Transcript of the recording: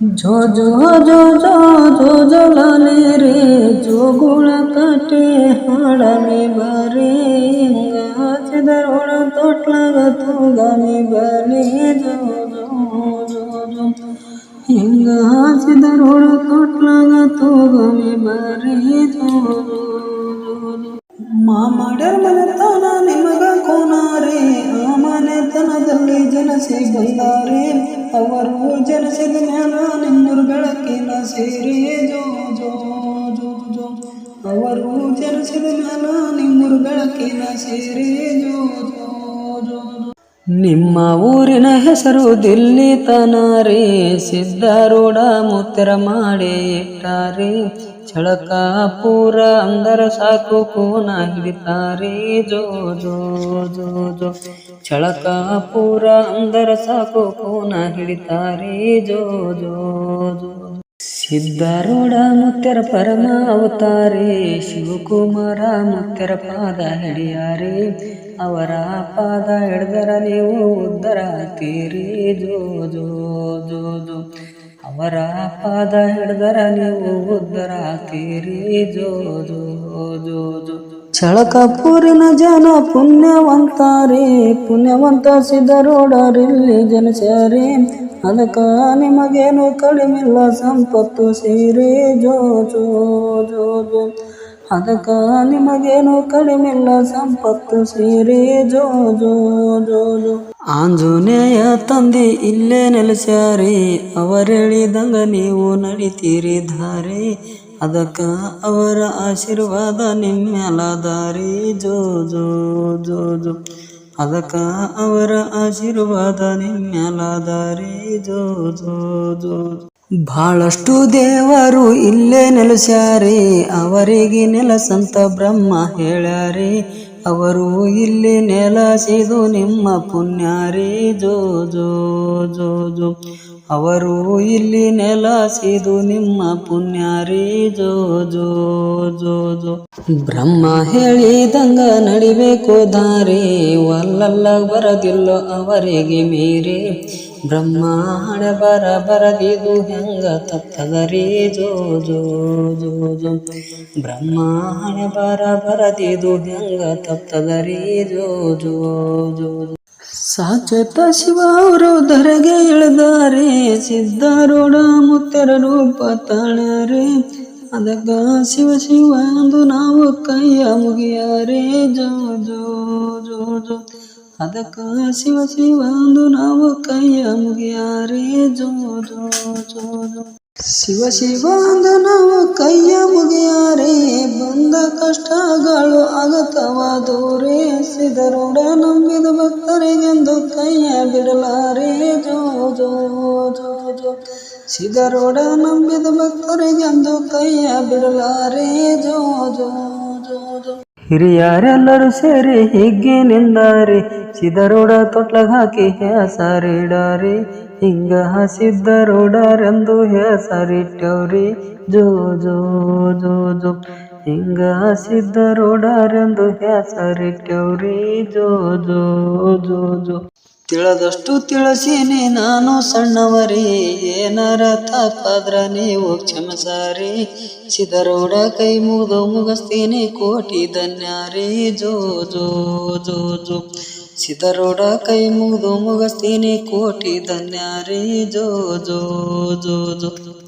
ಜೋ ಜೋ ಜೋ ಜೋ ಜೋ ಜೋ ಲಾಲಿ ರೇ ಜೋಗುಳ ಕಟ್ಟೆ ಹಾಡಮಿ ಬರೀ ಹಚ್ಚಿದರೊಳ ತೊಟ್ಲಾಗ ತೂಗಮಿ ಬರೀ ಜೋ ಜೋ ಜೋ ಜೋ ಹಿಂಗ ಹಾಸಿದರೊಳ ತೊಟ್ಲಾಗ ತೂಗಮಿ ಬರೀ ಜೋ ಜೋ ಜೋ ಜೋ ಮಾಮಾಡ್ಯಾರ ಮನೆತನ ನಿಮಗ ಕೋನಾರೆ ಆ ಮನೆತನದಲ್ಲಿ ಜನಸಿ ಬಂದಾರೆ ಅವರು ಜನಿಸಿದ ಮ್ಯಾಲ ನಿಮ್ಮೂರು ಬೆಳಕಿನ ಸೇರಿ ಜೋ ಜೋ ಜೋ ಜೋ. ಅವರು ಜನಿಸಿದ ಮ್ಯಾಲ ನಿಮ್ಮೂರು ಬೆಳಕಿನ ಸೇರಿ ಜೋ ಜೋ ಜೋ ಜೋ. ನಿಮ್ಮ ಊರಿನ ಹೆಸರು ದಿಲ್ಲಿ ತನಾರಿ ಸಿದ್ಧಾರೂಢ ಮುತ್ತರ ಮಾಡಿ ಇಟ್ಟಾರೆ, ಚಳಕಾಪುರ ಅಂದರ ಸಾಕು ಕೂನ ಹಿಡಿತಾರಿ, ಜೋ ಜೋ ಜೋ ಜೋ. ಚಳಕಾಪುರ ಅಂದರ ಸಾಕು ಕೂನ ಹಿಡಿತಾರಿ, ಜೋ ಜೋ ಜೋ. ಸಿದ್ಧಾರೂಢ ಮುತ್ಯರ ಪರಮ ಅವತಾರೆ ಶಿವಕುಮಾರ ಮುತ್ಯರ ಪಾದ ಹಿಡಿಯಾರೆ, ಅವರ ಪಾದ ಹಿಡ್ದರ ನೀವು ಉದ್ದರ ತೀರಿ ಜೋ ಜೋ ಜೋ ಜೋ. ಅವರ ಪಾದ ಹಿಡ್ದರ ನೀವು ಉದ್ದರ ತೀರಿ ಜೋ ಜೋ ಜೋ ಜೋ. ಚಳಕಪೂರಿನ ಜನ ಪುಣ್ಯವಂತಾರೆ ಪುಣ್ಯವಂತ ಸಿದ್ಧರೋಡರಿಲ್ಲಿ ಜನಿಸ್ಯಾರೆ ಅದಕ್ಕ ನಿಮಗೇನು ಕಡಿಮಿಲ್ಲ, ಸಂಪತ್ತು ಸೀರೆ ಜೋ ಜೋ ಜೋ ಜೋ. ಅದಕ್ಕ ನಿಮಗೇನು ಕಡಿಮಿಲ್ಲ, ಸಂಪತ್ತು ಸೀರೆ ಜೋ ಜೋ ಜೋ ಜೋ. ಆಂಜನೇಯ ತಂದೆ ಇಲ್ಲೇ ನೆಲೆಸ್ಯಾರೆ, ಅವರೇಳಿದಂಗ ನೀವು ನಡಿತೀರಿ ಧಾರೆ. ಅದಕ್ಕ ಅವರ ಆಶೀರ್ವಾದ ನಿಮ್ಮೆಲದಾರಿ. ಜೋ ಜೋ ಜೋ ಜೋ. ಅದಕ್ಕ ಅವರ ಆಶೀರ್ವಾದ ನಿಮ್ಮೆಲದಾರಿ. ಜೋ ಜೋ ಜೋ. ಬಹಳಷ್ಟು ದೇವರು ಇಲ್ಲೇ ನೆಲೆಸ್ಯಾರೆ, ಅವರಿಗೆ ನೆಲಸಂತ ಬ್ರಹ್ಮ ಹೇಳ್ಯಾರಿ. ಅವರು ಇಲ್ಲಿ ನೆಲಸಿದು ನಿಮ್ಮ ಪುಣ್ಯಾರಿ. ಜೋ ಜೋ ಜೋ ಜೋ. ಅವರು ಇಲ್ಲಿ ನೆಲಸಿದು ನಿಮ್ಮ ಪುಣ್ಯಾರಿ. ಜೋ ಜೋ ಜೋ ಜೋ. ಬ್ರಹ್ಮ ಹೇಳಿದಂಗ ನಡಿಬೇಕು ದಾರಿ ಒಲ್ಲಲ್ಲ ಬರದಿಲ್ಲೋ ಅವರಿಗೆ ಮೀರಿ. ಬ್ರಹ್ಮಾಂಡ ಬರ ಬರದಿದು ಹೆಂಗ ತತ್ತದರಿ ಜೋ ಜೋ ಜೋ ಜೋ. ಬ್ರಹ್ಮಾಂಡ ಬರ ಬರದಿದು ಹೆಂಗ ತತ್ತದರಿ ಜೋ ಜೋ ಜೋ ಜೋ. ಸಾಚತ ಶಿವ ಅವರು ಧರೆಗೆ ಇಳಿದಾರೆ, ಸಿದ್ಧಾರೂಢ ಮುತ್ತರ ರೂಪ ತಾಳ್ಯಾರೆ ಅದಕ್ಕ ಶಿವ ಶಿವ ಎಂದು ನಾವು ಕೈಯ ಮುಗಿಯಾರೆ, ಜೋ ಜೋ ಜೋ ಜೋ. ಅದಕ್ಕ ಶಿವ ಶಿವ ಅಂದು ನಾವು ಕೈಯ ಮುಗಿಯಾರೆ. ಜೋ ಜೋ ಜೋ ಜೋ. ಶಿವ ಶಿವ ಅಂದು ನಾವು ಕೈಯ ಮುಗಿಯಾರೆ. ಬಂದ ಕಷ್ಟಗಳು ಆಗತವ ದೂರೇ. ಸಿದರೋಡ ನಂಬಿದ ಭಕ್ತರಿಗೆಂದು ಕೈಯ ಬಿಡಲಾರೆ. ಜೋ ಜೋ ಜೋ ಜೋ. ಸಿದರೋಡ ನಂಬಿದ ಭಕ್ತರಿಗೆಂದು ಕೈಯ ಬಿಡಲಾರೆ. ಜೋ ಜೋ ಜೋ ಜೋ. ಹಿರಿಯರೆಲ್ಲರೂ ಸೇರಿ ಹಿಗ್ಗಿ ನಿಂದಾರಿ, ಸಿದರೋಡ ತೊಟ್ಲ ಹಾಕಿ ಹೆಸರಿಡಾರಿ. ಹಿಂಗ ಸಿದ್ದರೋಡರೆಂದು ಹೆಸರಿಟ್ಟವ್ರಿ. ಜೋ ಜೋ ಜೋ ಜೋ. ಹಿಂಗ ಸಿದ್ದರೋಡರೆಂದು ಹೆಸರಿಟ್ಟವ್ರಿ. ಜೋ ಜೋ ಜೋ ಜೋ. ತಿಳದಷ್ಟು ತಿಳಿಸೀನಿ ನಾನು ಸಣ್ಣವರಿ, ಏನಾರ ತಪ್ಪಾದ್ರ ನೀವು ಕ್ಷಮಸಾರಿ. ಸಿದರೋಡ ಕೈ ಮುಗಿದು ಮುಗಿಸ್ತೀನಿ, ಕೋಟಿ ಧನ್ಯಾರಿ, ಜೋ ಜೋ ಜೋ ಜೋ. ಸಿದರೋಡ ಕೈ ಮುಗಿದು ಮುಗಿಸ್ತೀನಿ, ಕೋಟಿ ಧನ್ಯಾರಿ, ಜೋ ಜೋ ಜೋ ಜೋ.